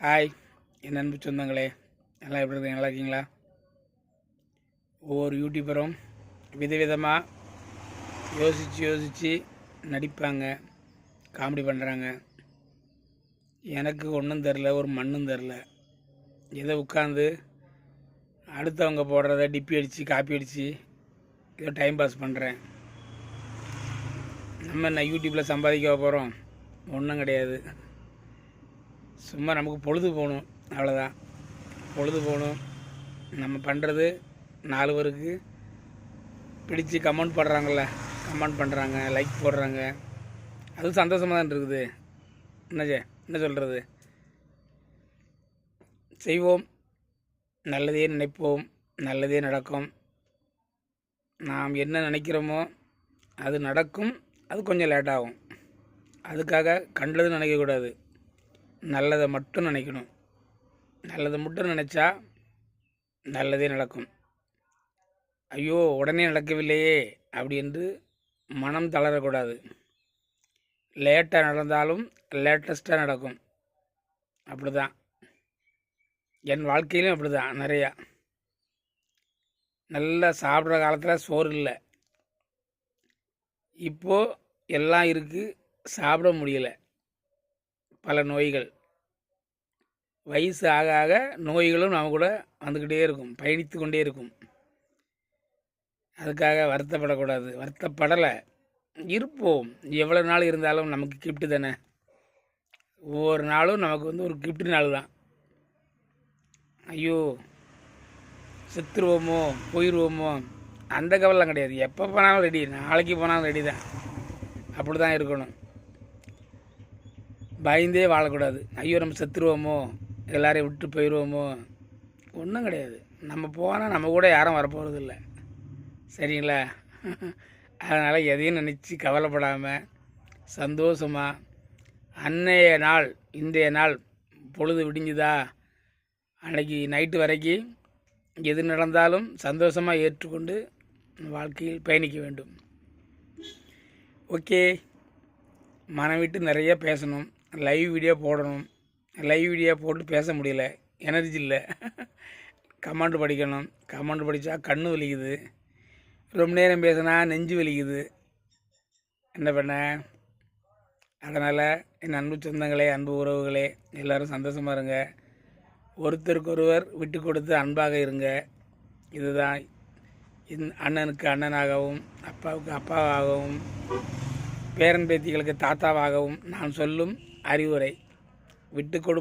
Hi என் அன்பு சொந்தங்களே. எல்லாம் எப்படி இருக்கீங்க? நல்லா இருக்கீங்களா? ஒவ்வொரு யூடியூபரும் விதவிதமாக யோசித்து யோசித்து நடிப்பாங்க காமெடி பண்ணுறாங்க எனக்கு ஒன்றும் தெரில ஒரு மண்ணும் தெரில ஏதோ உட்காந்து அடுத்தவங்க போடுறத டிப்பி அடித்து காப்பி அடித்து ஏதோ டைம் பாஸ் பண்ணுறேன் நம்ம என்ன யூடியூப்பில் சம்பாதிக்க போகிறோம் ஒன்றும் கிடையாது. சும்மா நமக்கு பொழுது போகணும். அவ்வளோதான் பொழுது போகணும். நம்ம பண்ணுறது நாலு பேருக்கு பிடிச்சி கமெண்ட் பண்ணுறாங்கல்ல கமெண்ட் பண்ணுறாங்க லைக் போடுறாங்க. அது சந்தோஷமாக தான் இருக்குது. என்னஜே என்ன சொல்கிறது செய்வோம். நல்லதே நினைப்போம். நல்லதே நடக்கும். நாம் என்ன நினைக்கிறோமோ அது நடக்கும். அது கொஞ்சம் லேட்டாகும் அதுக்காக கண்டது நினைக்கக்கூடாது. நல்லதை மட்டும் நினைக்கணும். நல்லதை மட்டும் நினச்சா நல்லதே நடக்கும். ஐயோ உடனே நடக்கவில்லையே அப்படி என்று மனம் தளரக்கூடாது. லேட்டாக நடந்தாலும் லேட்டஸ்ட்டாக நடக்கும். அப்படி தான் என் வாழ்க்கையிலும் அப்படி தான் நிறையா. நல்லா சாப்பிட்ற காலத்தில் சோறு இல்லை. இப்போது எல்லாம் இருக்குது சாப்பிட முடியலை. பல நோய்கள். வயசு ஆக ஆக நோய்களும் நம்ம கூட வந்துக்கிட்டே இருக்கும் பயணித்து கொண்டே இருக்கும். அதுக்காக வருத்தப்படக்கூடாது. வருத்தப்படலை. இருப்போம். எவ்வளோ நாள் இருந்தாலும் நமக்கு கிஃப்ட்டு தானே. ஒவ்வொரு நாளும் நமக்கு வந்து ஒரு கிஃப்ட் நாள் தான். ஐயோ செத்துருவோமோ போயிடுவோமோ அந்த கவலைலாம் கிடையாது. எப்போ போனாலும் ரெடி நாளைக்கு போனாலும் ரெடி தான். அப்படி தான் இருக்கணும். பயந்தே வாழக்கூடாது. ஐயோ நம்ம செத்துருவோமோ? எல்லாரையும் விட்டு போயிடுவோமோ ஒன்றும் கிடையாது. நம்ம போனால் நம்ம கூட யாரும் வரப்போகிறது இல்லை சரிங்களா? அதனால் எதையும் நினச்சி கவலைப்படாமல் சந்தோஷமாக அன்னைய நாள் இன்றைய நாள் பொழுது விடிஞ்சுதா? அன்னைக்கு நைட்டு வரைக்கும் எது நடந்தாலும் சந்தோஷமாக ஏற்றுக்கொண்டு வாழ்க்கையில் பயணிக்க வேண்டும். ஓகே மனம் விட்டு நிறைய பேசணும். லைவ் வீடியோ போடணும். லைவ் வீடியோ போட்டு பேச முடியல. எனர்ஜி இல்லை. கமெண்ட் படிக்கணும். கமெண்ட் படித்தா கண்ணு வலிக்குது. ரொம்ப நேரம் பேசினா நெஞ்சு வலிக்குது. என்ன பண்ண? அதனால் என் அன்பு சொந்தங்களே அன்பு உறவுகளே எல்லோரும் சந்தோஷமாக இருங்க. ஒருத்தருக்கொருவர் விட்டு கொடுத்து அன்பாக இருங்க. இதுதான் இந் அண்ணனுக்கு அண்ணனாகவும் அப்பாவுக்கு அப்பாவாகவும் பேரன் பேத்திகளுக்கு தாத்தாவாகவும் நான் சொல்லும் அறிவுரை விட்டு கொடு